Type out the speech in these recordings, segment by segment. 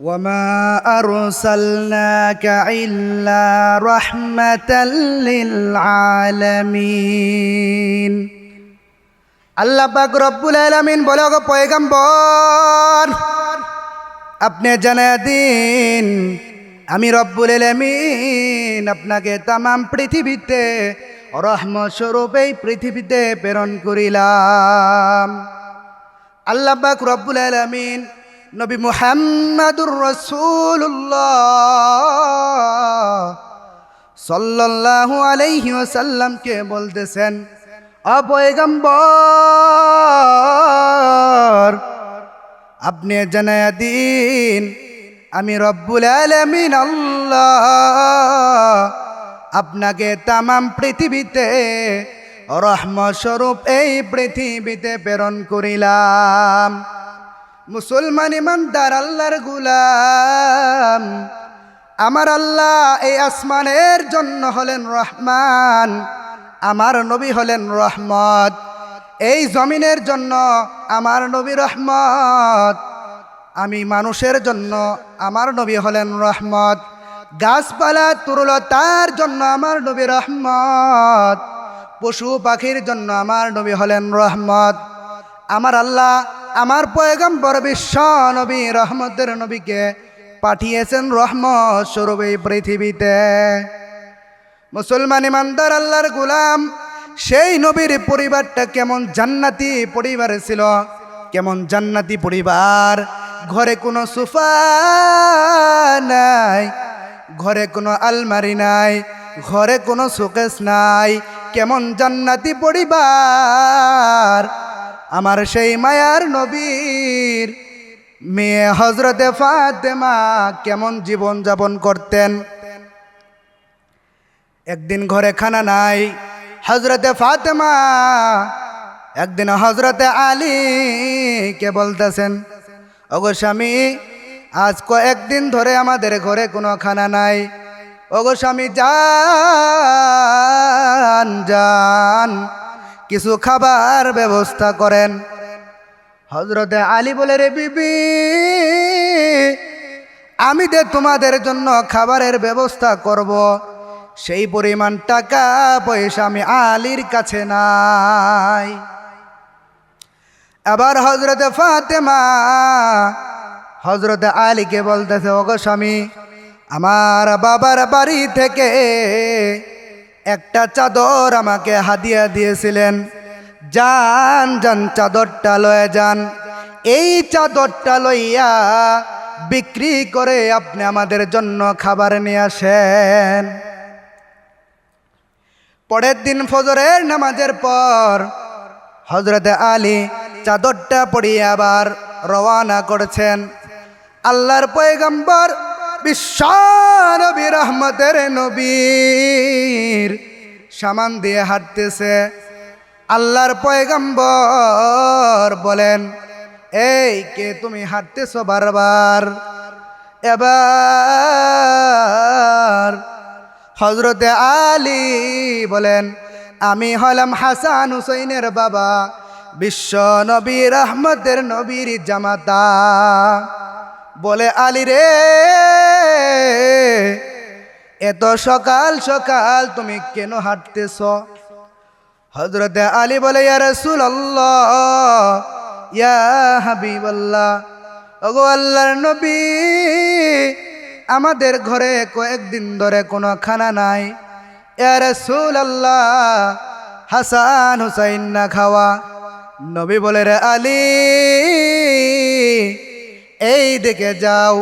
وما أرسلناك إلا رحمة للعالمين আল্লাহ পাক রব্বুল আলামিন বলে গো পয়গম্বর আপনি জানা দিন আমি রব্বুল আলামিন আপনাকে তামাম পৃথিবীতে রহমত স্বরূপ এই পৃথিবীতে প্রেরণ করিলাম আল্লাহ পাক রব্বুল আলামিন নবী মুহাম্মাদুর রাসূলুল্লাহ সাল্লাল্লাহু আলাইহি ওয়াসাল্লামকে বলতেছেন অপয়গম্বর আপনি জানায়া দিন, আমি রব্বুল আলামিন আল্লাহ। আপনাকে তামাম পৃথিবীতে রহমত স্বরূপ এই পৃথিবীতে প্রেরণ করিলাম। মুসলমান ইমানদার আল্লাহর গুলাম। আমার আল্লাহ এই আসমানের জন্য হলেন রহমান, আমার নবী হলেন রহমত। এই জমিনের জন্য আমার নবী রহমত, আমি মানুষের জন্য আমার নবী হলেন রহমত। গাছপালা তুরলতার জন্য আমার নবী রহমত, পশু পাখির জন্য আমার নবী হলেন রহমত। আমার আল্লাহ আমার পয়গম্বর বিশ্ব নবী, রহমতের নবীকে পাঠিয়েছেন রহমত স্বরূপ এই পৃথিবীতে। মুসলমান ইমানদার আল্লাহর গুলাম, সেই নবীর পরিবারটা কেমন জান্নাতি পরিবার ছিল, কেমন জান্নাতি পরিবার? ঘরে কোনো সোফা নাই, ঘরে কোনো আলমারি নাই, ঘরে কোনো শোকেস নাই, কেমন জান্নাতি পরিবার? আমার সেই মায়ার নবীর। মেয়ে হজরতে ফাতেমা কেমন জীবন যাপন করতেন? একদিন ঘরে খানা নাই হজরতে ফাতেমা। একদিন হজরতে আলী কে বলতেছেন, ওগো স্বামী, আজ কয়েকদিন ধরে আমাদের ঘরে কোনো খানা নাই। ওগো স্বামী, যান যান। কিছু খাবার ব্যবস্থা করেন। হজরতে আলী বলে, রে বিবি, আমি যে তোমাদের জন্য খাবারের ব্যবস্থা করব, সেই পরিমাণ টাকা পয়সা আমি আলীর কাছে নাই। আবার হজরতে ফাতেমা হজরতে আলীকে বলতেছে, ওগো স্বামী, আমার বাবার বাড়ি থেকে একটা চাদর আমাকে হাদিয়া দিয়েছিলেন যান যান চাদরটা লয়ে যান। এই চাদরটা লইয়া বিক্রি করে আপনি আমাদের জন্য খাবার নিয়ে আসেন। পরের দিন ফজরের নামাজের পর হজরতে আলী চাদরটা পড়িয়ে আবার রওয়ানা করেছেন। আল্লাহর পয়গম্বর বিশ্বনবী রহমতের নবীর। সামান দিয়ে হাঁটতেছে। আল্লাহর পয়গম্বর বলেন, এই কে তুমি হাঁটতেছ বারবার? এবার হজরতে আলী বলেন, আমি হলাম হাসান হুসৈনের বাবা, বিশ্ব নবীর আহমদের নবীর জামাতা। বলে আলী রে এত সকাল সকাল তুমি কেন হাঁটতেছ? হজরতে আলী বলে, ইয়া রসুল ইয়া হাবিব আল্লাহ ওগো আল্লাহর নবী, আমাদের ঘরে কয়েকদিন ধরে কোনো খানা নাই। ইয়া রসুল আল্লাহ হাসান হুসাইন না খাওয়া? নবী বলে, রে আলী, এই দেখে যাও।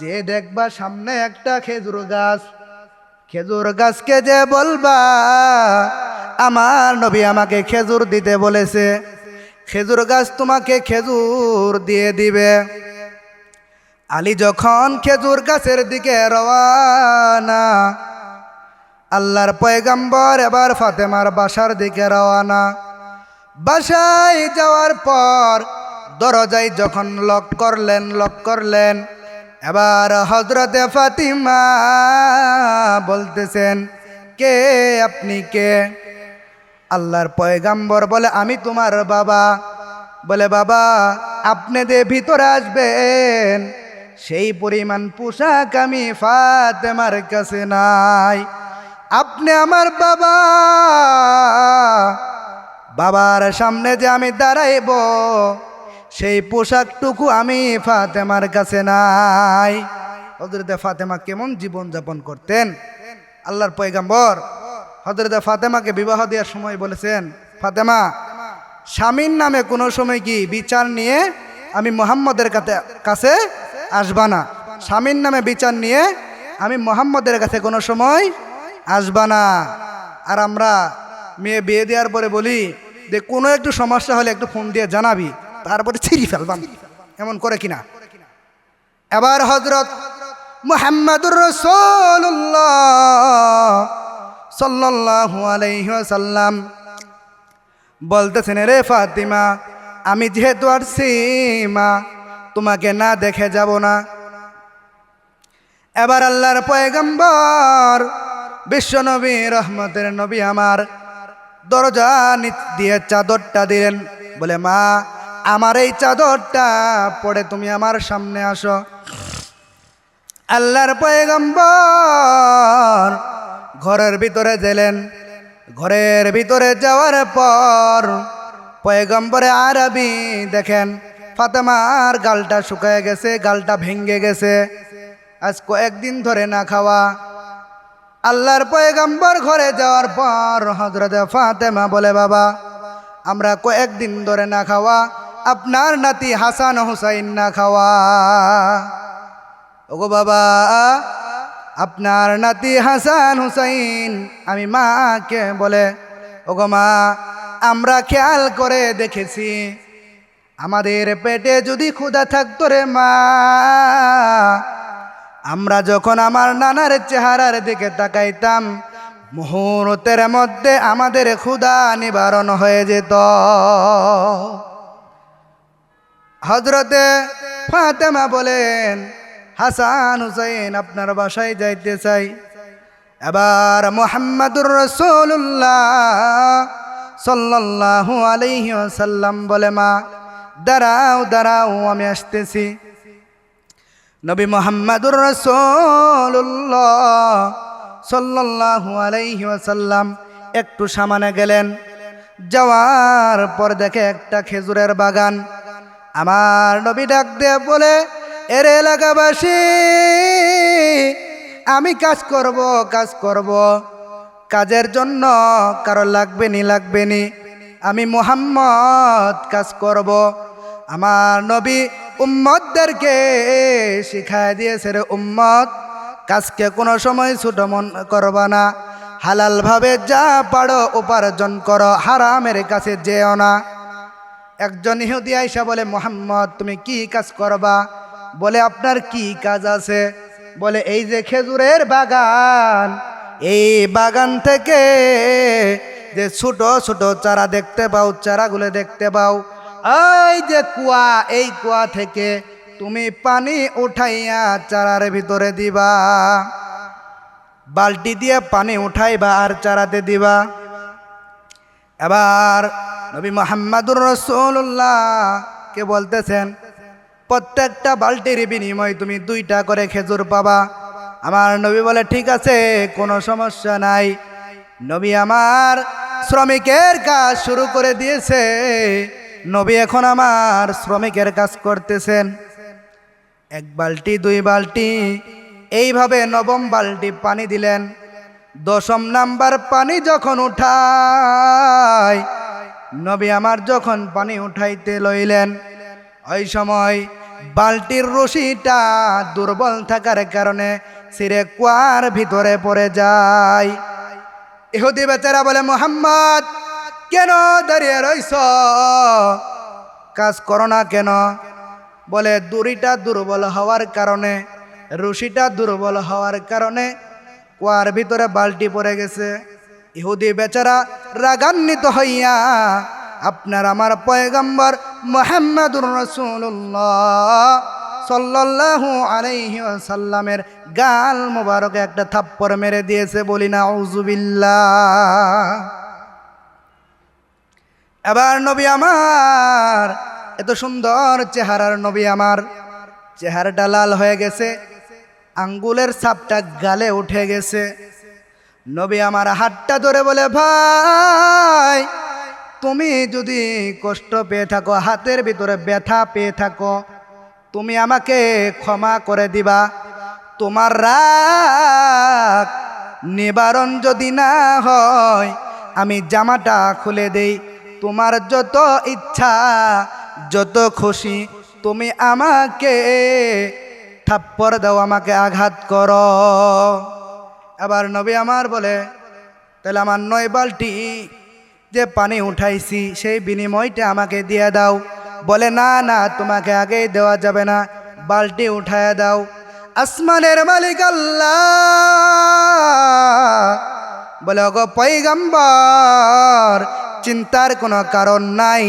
যে দেখবা সামনে একটা খেজুর গাছ, খেজুর গাছকে যে বলবা, আমার নবী আমাকে খেজুর দিতে বলেছে। খেজুর গাছ তোমাকে খেজুর দিয়ে দিবে। আলী যখন খেজুর গাছের দিকে রওয়ানা, আল্লাহর পয়গাম্বর এবার ফাতেমার বাসার দিকে রওয়ানা। বাসায় যাওয়ার পর দরজায় যখন লক করলেন লক করলেন এবার হজরতে ফাতিমা বলতেছেন, কে আপনি কে? আল্লাহর পয়গাম্বর বলে, আমি তোমার বাবা। বলে, বাবা, আপনি যে ভিতরে আসবেন, সেই পরিমাণ পোশাক আমি ফাতেমার কাছে নাই। আপনি আমার বাবা। বাবার সামনে যে আমি দাঁড়াইব সেই পোশাকটুকু আমি ফাতেমার কাছে নাই। হজরতে ফাতেমা কেমন জীবন যাপন করতেন? আল্লাহর পয়গাম্বর হজরতে ফাতেমাকে বিবাহ দেওয়ার সময় বলেছেন, ফাতেমা, স্বামীর নামে কোনো সময় কি বিচার নিয়ে আমি মোহাম্মদের কাছে- কাছে আসবা না? স্বামীর নামে বিচার নিয়ে আমি মোহাম্মদের কাছে কোনো সময় আসবা না? আর আমরা মেয়ে বিয়ে দেওয়ার পরে বলি যে কোনো একটু সমস্যা হলে একটু ফোন দিয়ে জানাবি। তারপরে ছিঁড়ি ফেলবাম। এমন করে কিনা? এবার হজরত মুহাম্মাদুর রসুল্লাহ বলতেছেন রে ফাতিমা, আমি যেহেতু আর মা, তোমাকে না দেখে যাব না। এবার আল্লাহর পয়গম্বর, বিশ্বনবী রহমতের নবী আমার দরজা দিয়ে চাদরটা দিলেন, বলে, মা আমার এই চাদরটা পড়ে তুমি আমার সামনে আসো। আল্লাহর পয়গম্বর ঘরের ভিতরে গেলেন। ঘরের ভিতরে যাওয়ার পর পয়গম্বরে আরবি দেখেন, ফাতেমার গালটা শুকায় গেছে, গালটা ভেঙ্গে গেছে। আজ কয়েকদিন ধরে না খাওয়া। আল্লাহর পয়গম্বর ঘরে যাওয়ার পর হজরত ফাতেমা বলে, বাবা, আমরা কয়েকদিন ধরে না খাওয়া। আপনার নাতি হাসান হুসাইন না খাওয়া। ওগো বাবা, আপনার নাতি হাসান হুসাইন, আমি মাকে বলে, ওগো মা, আমরা খেয়াল করে দেখেছি, আমাদের পেটে যদি ক্ষুধা থাকতো রে মা, আমরা যখন আমার নানার চেহারার দিকে তাকাইতাম, মুহূর্তের মধ্যে আমাদের ক্ষুধা নিবারণ হয়ে যেত। হজরতে ফাতেমা বলেন, হাসান হুসাইন, আপনার বাসায় যাইতে চাই। এবার মোহাম্মদুর রসুল্লাহ সাল্লাল্লাহু আলাইহি ওয়াসাল্লাম বলে, মা, দাঁড়াও দাঁড়াও, আমি আসতেছি। নবী মোহাম্মদুর রসুল্লাহ সাল্লাল্লাহু আলাইহি ওয়াসাল্লাম একটু সামানে গেলেন। যাওয়ার পর দেখে একটা খেজুরের বাগান। আমার নবী ডাক দিয়ে বলে, এর এলাকাবাসী, আমি কাজ করব কাজ করব। কাজের জন্য কারও লাগবে নি লাগবে নি। আমি মোহাম্মদ কাজ করব। আমার নবী উম্মদদেরকে শিখায় দিয়েছে রে উম্মদ কাজকে কোনো সময় ছোট মন করবা না। হালালভাবে যা পারো উপার্জন করো, হারামের কাছে যেও না। একজন ইহুদি আইসা বলে, মোহাম্মদ, তুমি কি কাজ করবা? বলে, আপনার কি কাজ আছে? বলে, এই যে খেজুরের বাগান, এই বাগান থেকে যে ছোট ছোট চারা দেখতে পাও, চারাগুলো দেখতে পাও, এই যে কুয়া, এই কুয়া থেকে তুমি পানি উঠাইয়া চারার ভিতরে দিবা। বালতি দিয়ে পানি উঠাইবা আর চারাতে দিবা। এবার নবী মোহাম্মদুর রসুল্লাহ কে বলতেছেন, প্রত্যেকটা বালতির বিনিময় তুমি দুইটা করে খেজুর পাবা। আমার নবী বলে, ঠিক আছে, কোনো সমস্যা নাই। নবী আমার শ্রমিকের কাজ শুরু করে দিয়েছে। নবী এখন আমার শ্রমিকের কাজ করতেছেন। এক বালতি, দুই বালতি, এইভাবে নবম বালতি পানি দিলেন। দশম নাম্বার পানি যখন উঠায়, নবী আমার যখন পানি উঠাইতে লইলেন, ওই সময় বালতির রশিটা দুর্বল থাকার কারণে সিরে কুয়ার ভিতরে পড়ে যায়। ইহুদি বেচারা বলে, মোহাম্মদ, কেন দাঁড়িয়ে রইছ? কাজ করো না কেন? বলে, দড়িটা দুর্বল হওয়ার কারণে, রশিটা দুর্বল হওয়ার কারণে কুয়ার ভিতরে বালতি পড়ে গেছে। ইহুদি বেচারা রাগান্বিত হইয়া, আপনার আমার পয়গম্বর মোহাম্মদুর রসুল্লাহ সাল্লাল্লাহু আলাইহি ওয়াসাল্লামের গাল মোবারকে একটা থাপ্পড় মেরে দিয়েছে বলি না উজুবিল্লাহ এবার নবী আমার, এত সুন্দর চেহারার নবী আমার, চেহারাটা লাল হয়ে গেছে। আঙ্গুলের ছাপটা গালে উঠে গেছে। নবী আমার হাতটা ধরে বলে, ভাই, তুমি যদি কষ্ট পেয়ে থাকো, হাতের ভিতরে ব্যথা পেয়ে থাকো, তুমি আমাকে ক্ষমা করে দিবা। তোমার রাগ নিবারণ যদি না হয়, আমি জামাটা খুলে দেই। তোমার যত ইচ্ছা, যত খুশি, তুমি আমাকে থাপ্পড় দাও, আমাকে আঘাত করো। আবার নবী আমার বলে, তাহলে আমার নয় বালটি যে পানি উঠাইছি, সেই বিনিময়টা আমাকে দিয়ে দাও। বলে, না না, তোমাকে আগেই দেওয়া যাবে না বালটি উঠায় দাও। আসমানের মালিক আল্লাহ বলে, ওগো পৈগম্বর চিন্তার কোনো কারণ নাই।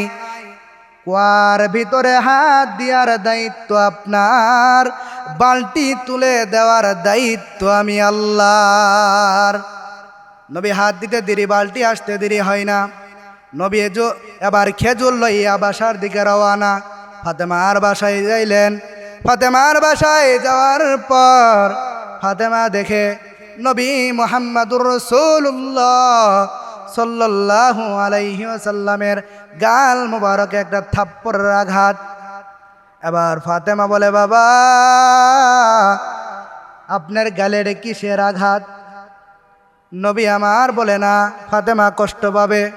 কুয়ার ভিতরে হাত দেওয়ার দায়িত্ব আপনার। বালতি তুলে দেওয়ার দায়িত্ব আমি আল্লাহর। নবী হাত দিতে দেরি, বালতি আসতে দেরি হয় না। নবী এজো, এবার খেজুর লইয়া বাসার দিকে রওয়ানা। ফাতেমার বাসায় যাইলেন। ফাতেমার বাসায় যাওয়ার পর ফাতেমা দেখে নবী মোহাম্মদুর রসুল্লাহ সাল্লাল্লাহু আলাইহি ওয়াসাল্লামের গাল মুবারকে একটা থাপ্পড়ের আঘাত। এবার ফাতেমা বলে, বাবা, আপনার গালের কিসের আঘাত? নবী আমার বলে, না, ফাতেমা কষ্ট পাবে।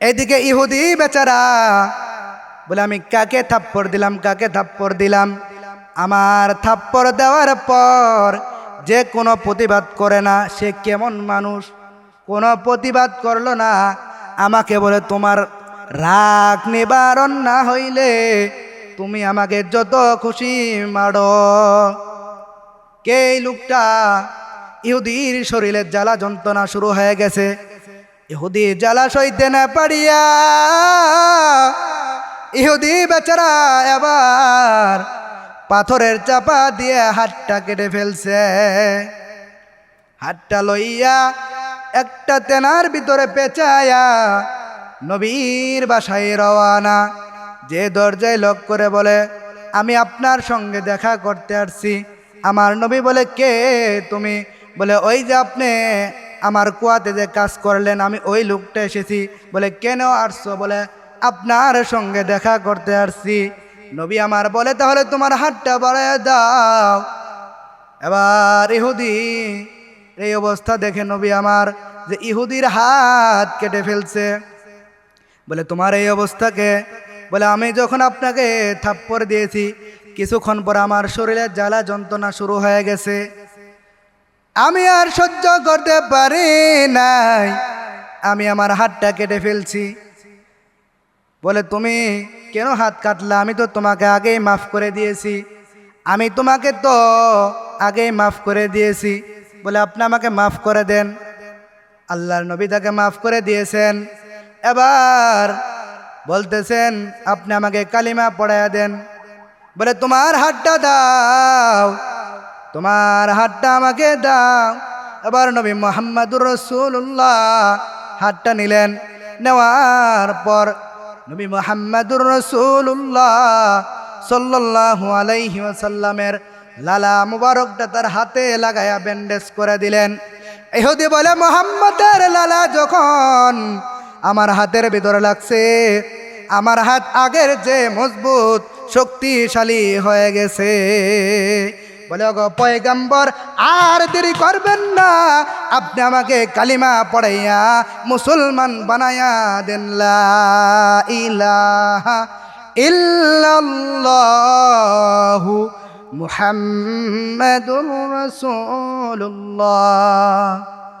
এদিকে ইহুদি বেচারা বলে, আমি কাকে থাপ্পড় দিলাম, কাকে থাপ্পড় দিলাম? আমার থাপ্পড় দেওয়ার পর যে কোনো প্রতিবাদ করে না, সে কেমন মানুষ? কোনো প্রতিবাদ করল না। আমাকে বলে, তোমার রাগ নিবারণ না হইলে তুমি আমাকে যত খুশি মারো কে লোকটা? ইহুদির শরীরের জ্বালা যন্ত্রণা শুরু হয়ে গেছে। ইহুদি জ্বালা সইতে না পারিয়া ইহুদি বেচারা এবার পাথরের চাপা দিয়ে হাতটা কেটে ফেলছে। হাতটা লইয়া একটা তেনার ভিতরে পেঁচায়া নবীর বাসায় রওয়ানা যে দরজায় লক করে বলে, আমি আপনার সঙ্গে দেখা করতে আসছি। আমার নবী বলে, কে তুমি? বলে, ওই যে আপনি, আমার কুয়াতে যে কাজ করলেন, আমি ওই লোকটা এসেছি। বলে, কেন আসছো? বলে, আপনার সঙ্গে দেখা করতে আসছি। নবী আমার বলে, তাহলে তোমার হাতটা বাড়ায় দাও। এবার ইহুদি, এই অবস্থা দেখে নবী আমার যে ইহুদির হাত কেটে ফেলছে। বলে, তোমার এই অবস্থাকে বলে, আমি যখন আপনাকে থাপ্পড় দিয়েছি, কিছুক্ষণ পর আমার শরীরে জ্বালা যন্ত্রণা শুরু হয়ে গেছে। আমি আর সহ্য করতে পারি নাই। আমি আমার হাতটা কেটে ফেলছি। বলে, তুমি কেন হাত কাটলা? আমি তো তোমাকে আগেই মাফ করে দিয়েছি। আমি তোমাকে তো আগেই মাফ করে দিয়েছি। বলে, আপনি আমাকে মাফ করে দেন। আল্লাহর নবী তাকে মাফ করে দিয়েছেন। এবার বলতেছেন, আপনি আমাকে কালিমা পড়াইয়া দেন। বলে, তোমার হাতটা দাও, তোমার হাতটা আমাকে দাও। এবার নবী মোহাম্মদুর রসুল্লাহ হাতটা নিলেন। নেওয়ার পর নবী মোহাম্মদুর রসুল্লাহ সাল্লাল্লাহু আলাইহি ওয়াসাল্লামের লালা মুবারকটা তার হাতে লাগায়া ব্যান্ডেজ করে দিলেন। এহুদি বলে, মোহাম্মদের লালা যখন আমার হাতের ভিতরে লাগছে। আমার হাত আগের যে মজবুত, শক্তিশালী হয়ে গেছে। বলে গো পয়গম্বর, আর দেরি করবেন না। আপনি আমাকে কালিমা পড়াইয়া মুসলমান বানায়া দেন। ইলাহা ইল্লাল্লাহু মুহাম্মাদুর রাসূলুল্লাহ।